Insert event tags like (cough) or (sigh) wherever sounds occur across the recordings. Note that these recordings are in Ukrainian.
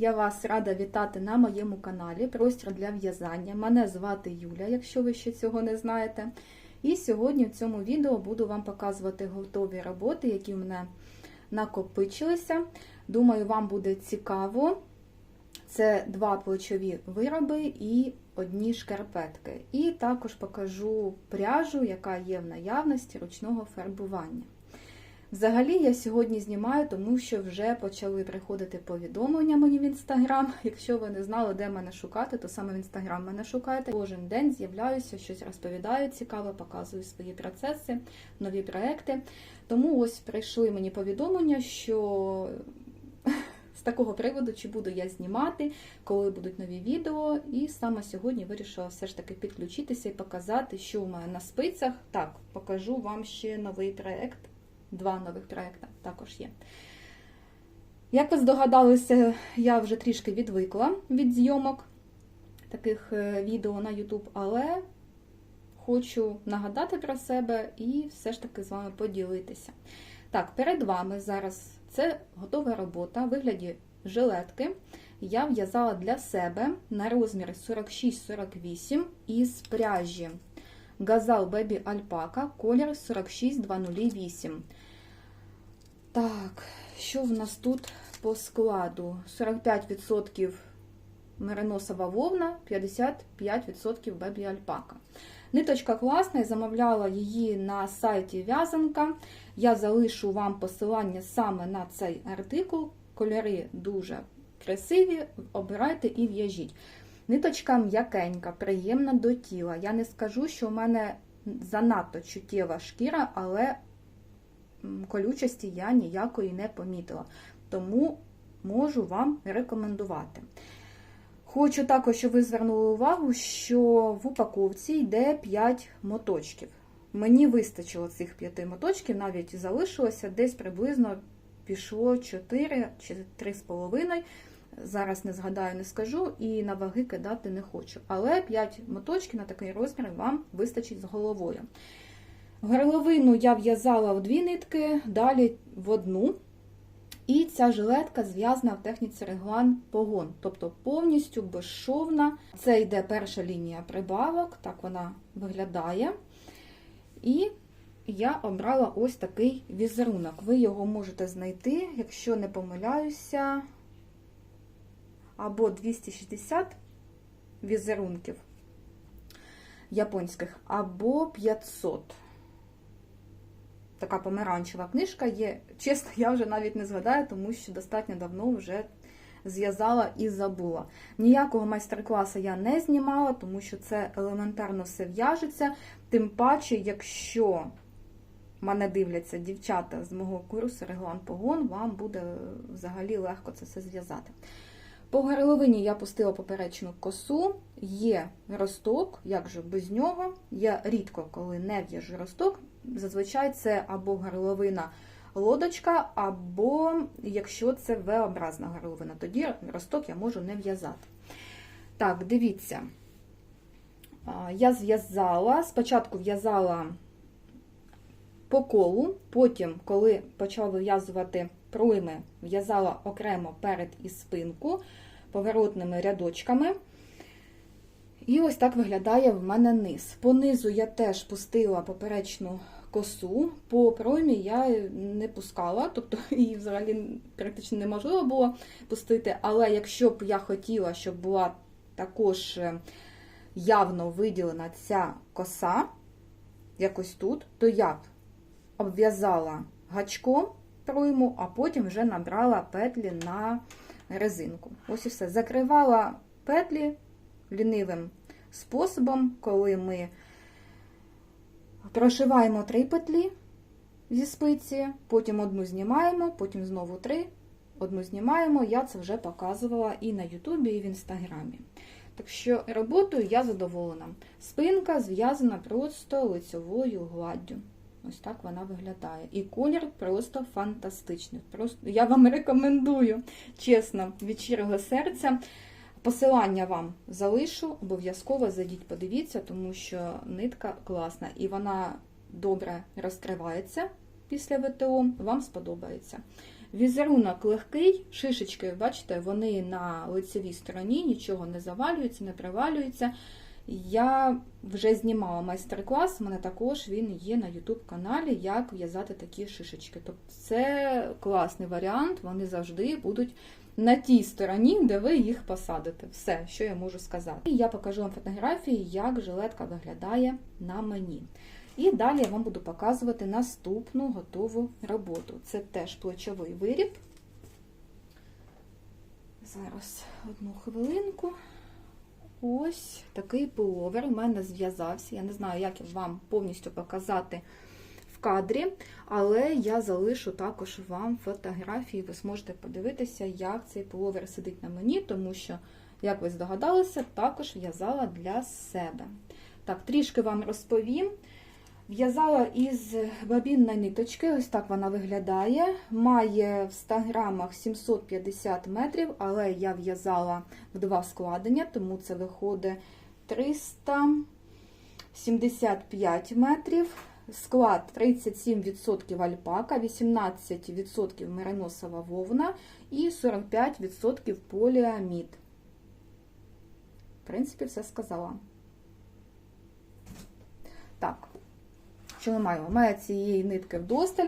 Я вас рада вітати на моєму каналі Простір для в'язання. Мене звати Юля, якщо ви ще цього не знаєте. І сьогодні в цьому відео буду вам показувати готові роботи, які в мене накопичилися. Думаю, вам буде цікаво. Це два плечові вироби і одні шкарпетки. І також покажу пряжу, яка є в наявності ручного фарбування. Взагалі, я сьогодні знімаю, тому що вже почали приходити повідомлення мені в інстаграм. (laughs) Якщо ви не знали, де мене шукати, то саме в інстаграм мене шукайте. Кожен день з'являюся, щось розповідаю цікаве, показую свої процеси, нові проекти. Тому ось прийшли мені повідомлення, що (laughs) з такого приводу, чи буду я знімати, коли будуть нові відео. І саме сьогодні вирішила все ж таки підключитися і показати, що у мене на спицях. Так, покажу вам ще новий проект. Два нових проекти також є. Як ви здогадалися, я вже трішки відвикла від зйомок таких е, відео на YouTube, але хочу нагадати про себе і все ж таки з вами поділитися. Так, перед вами зараз це готова робота в вигляді жилетки. Я в'язала для себе на розмір 46-48 із пряжі Газал Baby Alpaca, колір 46208. Так, що в нас тут по складу? 45% мериносова вовна, 55% Baby Alpaca. Ниточка класна, я замовляла її на сайті В'язанка. Я залишу вам посилання саме на цей артикул. Кольори дуже красиві, обирайте і в'яжіть. Ниточка м'якенька, приємна до тіла. Я не скажу, що в мене занадто чуттєва шкіра, але колючості я ніякої не помітила. Тому можу вам рекомендувати. Хочу також, щоб ви звернули увагу, що в упаковці йде 5 моточків. Мені вистачило цих 5 моточків, навіть залишилося десь приблизно пішло 4 чи 3,5. Зараз не згадаю, не скажу, і на ваги кидати не хочу. Але 5 моточків на такий розмір вам вистачить з головою. Горловину я в'язала в дві нитки, далі в одну. І ця жилетка зв'язана в техніці реглан погон, тобто повністю безшовна. Це йде перша лінія прибавок, так вона виглядає. І я обрала ось такий візерунок. Ви його можете знайти, якщо не помиляюся, або 260 візерунків японських, або 500 така помаранчева книжка є. Чесно, я вже навіть не згадаю, тому що достатньо давно вже зв'язала і забула. Ніякого майстер-класу я не знімала, тому що це елементарно все в'яжеться. Тим паче, якщо мене дивляться дівчата з мого курсу Реглан Погон, вам буде взагалі легко це все зв'язати. По горловині я пустила поперечну косу, є росток, як же без нього. Я рідко, коли не в'яжу росток, зазвичай це або горловина лодочка, або якщо це V-образна горловина, тоді росток я можу не в'язати. Так, дивіться, я зв'язала, спочатку в'язала по колу, потім, коли почала вив'язувати пройми, в'язала окремо перед і спинку поворотними рядочками. І ось так виглядає в мене низ. По низу я теж пустила поперечну косу, по проймі я не пускала, тобто (laughs) її взагалі практично неможливо було пустити. Але якщо б я хотіла, щоб була також явно виділена ця коса, якось тут, то я б обв'язала гачком пройму, а потім вже набрала петлі на резинку. Ось і все. Закривала петлі лінивим способом, коли ми прошиваємо три петлі зі спиці, потім одну знімаємо, потім знову три, одну знімаємо. Я це вже показувала і на Ютубі, і в Інстаграмі. Так що роботою я задоволена. Спинка зв'язана просто лицьовою гладдю. Ось так вона виглядає. І колір просто фантастичний. Просто Я вам рекомендую, чесно, від щирого серця. Посилання вам залишу, обов'язково зайдіть, подивіться, тому що нитка класна і вона добре розкривається після ВТО, вам сподобається. Візерунок легкий, шишечки, бачите, вони на лицевій стороні, нічого не завалюється, не привалюється. Я вже знімала майстер-клас, у мене також він є на YouTube каналі, як в'язати такі шишечки. Тобто це класний варіант, вони завжди будуть на тій стороні, де ви їх посадите. Все, що я можу сказати. І я покажу вам фотографії, як жилетка виглядає на мені. І далі я вам буду показувати наступну готову роботу. Це теж плечовий виріб. Зараз одну хвилинку. Ось такий пуловер у мене зв'язався. Я не знаю, як вам повністю показати в кадрі, але я залишу також вам фотографії. Ви зможете подивитися, як цей пуловер сидить на мені, тому що, як ви здогадалися, також в'язала для себе. Так, трішки вам розповім. В'язала із бабінної ниточки, ось так вона виглядає. Має в 100 грамах 750 метрів, але я в'язала в два складення, тому це виходить 375 метрів. Склад 37% альпака, 18% мериносова вовна і 45% поліамід. В принципі, все сказала. Так, що ми маємо? Має цієї нитки вдосталь,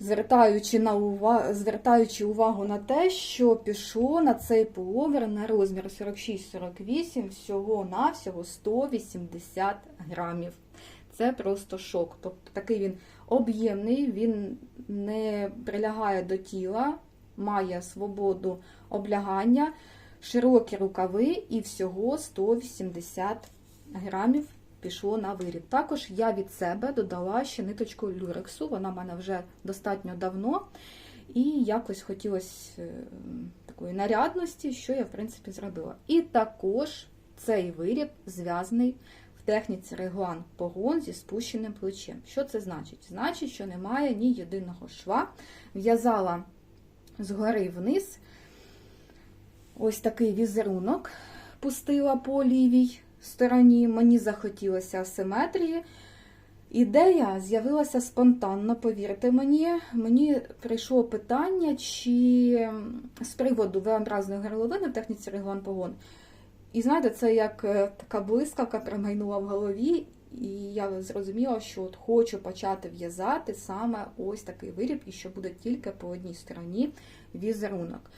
звертаючи, на увагу, звертаючи увагу на те, що пішло на цей пуловер на розмір 46-48, всього-навсього 180 грамів. Це просто шок. Тобто такий він об'ємний, він не прилягає до тіла, має свободу облягання, широкі рукави і всього 180 грамів пішло на виріб. Також я від себе додала ще ниточку люрексу, вона в мене вже достатньо давно. І якось хотілося такої нарядності, що я, в принципі, зробила. І також цей виріб зв'язаний в техніці реглан погон зі спущеним плечем. Що це значить? Значить, що немає ні єдиного шва. В'язала згори вниз ось такий візерунок, пустила по лівій стороні, мені захотілося асиметрії. Ідея з'явилася спонтанно, повірте мені. Мені прийшло питання, чи з приводу V-образної горловини в техніці реглан погон. І знаєте, це як така блискавка промайнула в голові, і я зрозуміла, що от хочу почати в'язати саме ось такий виріб, і що буде тільки по одній стороні візерунок.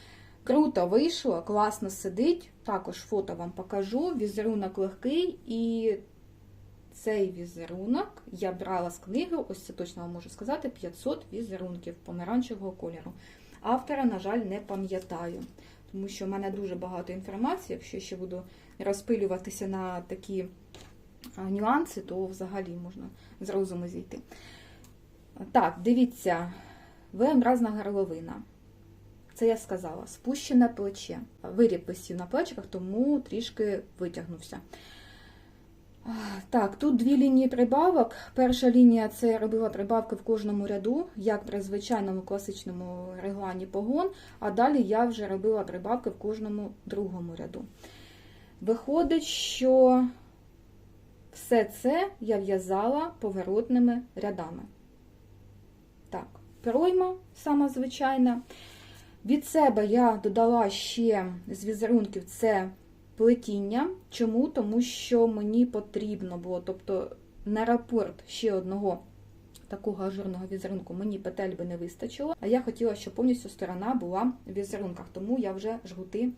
Круто вийшло, класно сидить. Також фото вам покажу. Візерунок легкий, і цей візерунок я брала з книги, ось це точно вам можу сказати, 500 візерунків помаранчевого кольору. Автора, на жаль, не пам'ятаю, тому що в мене дуже багато інформації. Якщо ще буду розпилюватися на такі нюанси, то взагалі можна з розуму зійти. Так, дивіться, V-образна горловина. Це я сказала, спущене плече. Виріб висів на плечиках, тому трішки витягнувся. Так, тут дві лінії прибавок. Перша лінія це я робила прибавки в кожному ряду, як при звичайному класичному реглані погон, а далі я вже робила прибавки в кожному другому ряду. Виходить, що все це я в'язала поворотними рядами. Так, пройма сама звичайна. Від себе я додала ще з візерунків це плетіння. Чому? Тому що мені потрібно було, тобто на рапорт ще одного такого ажурного візерунку мені петель би не вистачило, а я хотіла, щоб повністю сторона була в візерунках, тому я вже жгути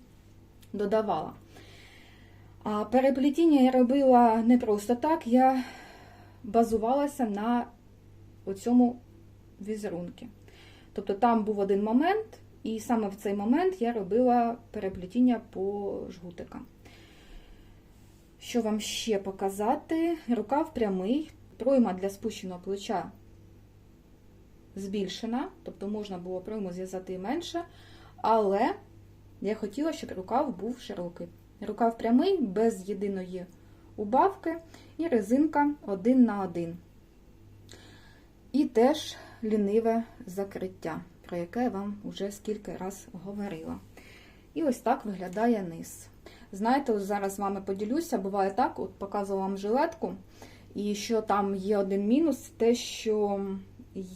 додавала. А переплетіння я робила не просто так, я базувалася на цьому візерунку. Тобто там був один момент. І саме в цей момент я робила переплетіння по жгутикам. Що вам ще показати? Рукав прямий, пройма для спущеного плеча збільшена, тобто можна було пройму зв'язати і менше, але я хотіла, щоб рукав був широкий. Рукав прямий, без єдиної убавки, і резинка один на один. І теж ліниве закриття про яке я вам вже скільки раз говорила. І ось так виглядає низ. Знаєте, зараз з вами поділюся, буває так, от показувала вам жилетку, і що там є один мінус, те, що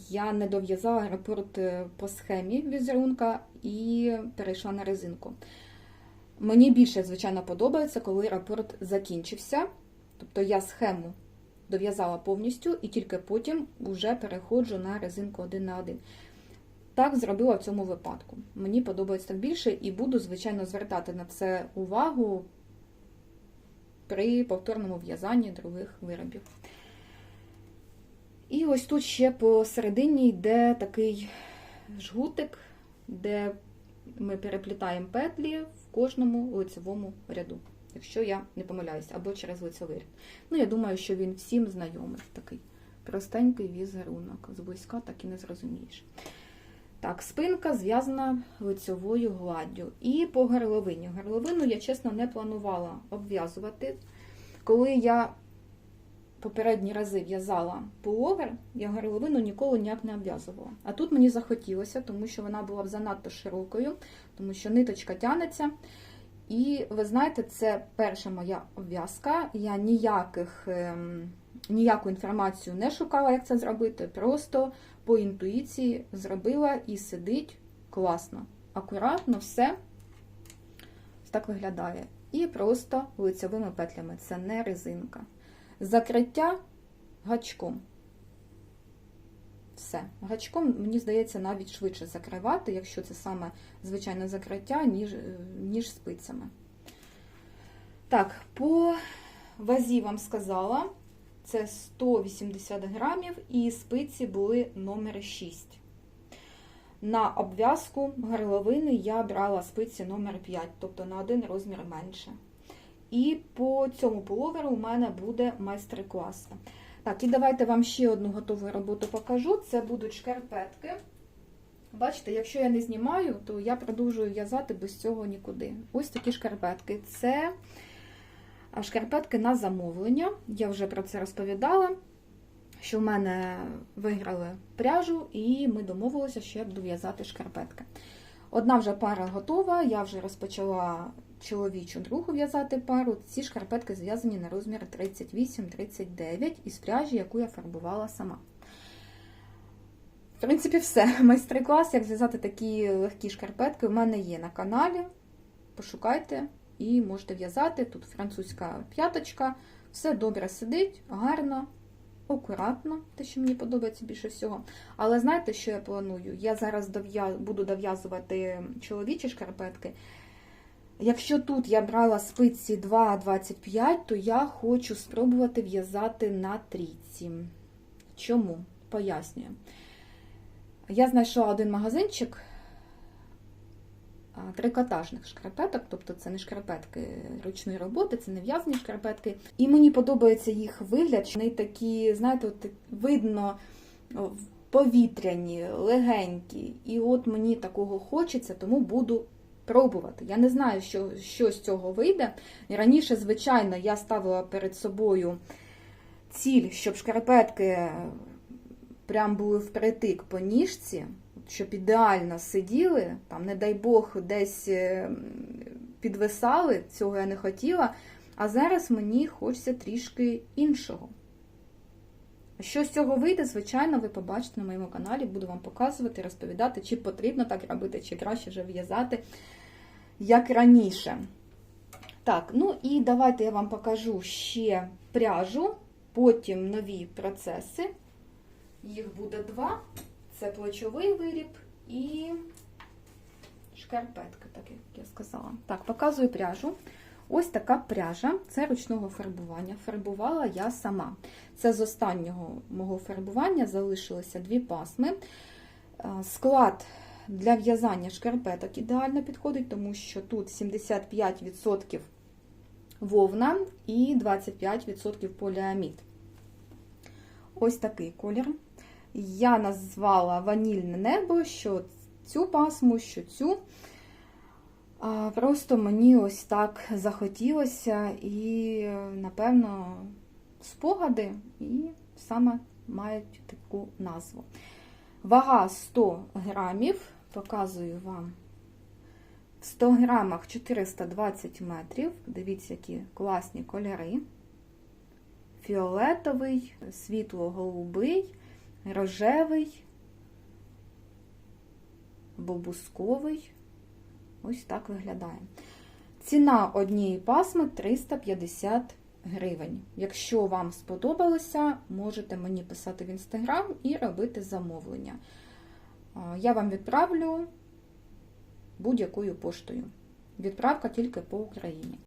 я не дов'язала аеропорт е, по схемі візерунка і перейшла на резинку. Мені більше, звичайно, подобається, коли рапорт закінчився. Тобто я схему дов'язала повністю і тільки потім вже переходжу на резинку один на один. Так зробила в цьому випадку. Мені подобається так більше і буду, звичайно, звертати на це увагу при повторному в'язанні других виробів. І ось тут ще посередині йде такий жгутик, де ми переплітаємо петлі в кожному лицевому ряду, якщо я не помиляюся, або через лицевий ряд. Ну, я думаю, що він всім знайомий. Такий простенький візерунок. Зблизька так і не зрозумієш. Так, спинка зв'язана лицьовою гладдю. І по горловині. Горловину я, чесно, не планувала обв'язувати. Коли я попередні рази в'язала пуловер, я горловину ніколи ніяк не обв'язувала. А тут мені захотілося, тому що вона була занадто широкою, тому що ниточка тянеться. І ви знаєте, це перша моя обв'язка. Я ніяких, ем, ніяку інформацію не шукала, як це зробити. Просто по інтуїції зробила і сидить класно. Акуратно, все так виглядає. І просто лицевими петлями. Це не резинка. Закриття гачком. Все. Гачком, мені здається, навіть швидше закривати, якщо це саме звичайне закриття, ніж, ніж спицями. Так, по вазі вам сказала, це 180 грамів, і спиці були номер 6. На обв'язку горловини я брала спиці номер 5, тобто на один розмір менше. І по цьому пуловеру у мене буде майстер-клас. Так, і давайте вам ще одну готову роботу покажу. Це будуть шкарпетки. Бачите, якщо я не знімаю, то я продовжую в'язати без цього нікуди. Ось такі шкарпетки. Це шкарпетки на замовлення. Я вже про це розповідала, що в мене виграли пряжу, і ми домовилися, що я буду в'язати шкарпетки. Одна вже пара готова, я вже розпочала чоловічу другу в'язати пару. Ці шкарпетки зв'язані на розмір 38-39 із пряжі, яку я фарбувала сама. В принципі, все. (laughs) Майстер-клас, як зв'язати такі легкі шкарпетки, у мене є на каналі. Пошукайте і можете в'язати. Тут французька п'яточка, все добре сидить, гарно. Акуратно, те, що мені подобається більше всього. Але знаєте, що я планую? Я зараз буду дов'язувати чоловічі шкарпетки. Якщо тут я брала спиці 2,25, то я хочу спробувати в'язати на трійці. Чому? Пояснюю. Я знайшла один магазинчик трикотажних шкарпеток, тобто це не шкарпетки ручної роботи, це не в'язані шкарпетки. І мені подобається їх вигляд. Вони такі, знаєте, от видно повітряні, легенькі. І от мені такого хочеться, тому буду пробувати. Я не знаю, що, що з цього вийде. І раніше, звичайно, я ставила перед собою ціль, щоб шкарпетки прям були впритик по ніжці щоб ідеально сиділи, там, не дай Бог, десь е, підвисали, цього я не хотіла. А зараз мені хочеться трішки іншого. Що з цього вийде, звичайно, ви побачите на моєму каналі, буду вам показувати, розповідати, чи потрібно так робити, чи краще вже в'язати, як раніше. Так, ну і давайте я вам покажу ще пряжу, потім нові процеси. Їх буде два. Це плечовий виріб і шкарпетка, так як я сказала. Так, показую пряжу. Ось така пряжа, це ручного фарбування. Фарбувала я сама. Це з останнього мого фарбування залишилися дві пасми. Е, склад для в'язання шкарпеток ідеально підходить, тому що тут 75% вовна і 25% поліамід. Ось такий колір. Я назвала ванільне небо, що цю пасму, що цю. Просто мені ось так захотілося, і, напевно, спогади і саме мають таку назву. Вага 100 грамів, показую вам. В 100 грамах 420 метрів. Дивіться, які класні кольори. Фіолетовий, світло-голубий рожевий або бусковий. Ось так виглядає. Ціна однієї пасми 350 гривень. Якщо вам сподобалося, можете мені писати в інстаграм і робити замовлення. Я вам відправлю будь-якою поштою. Відправка тільки по Україні.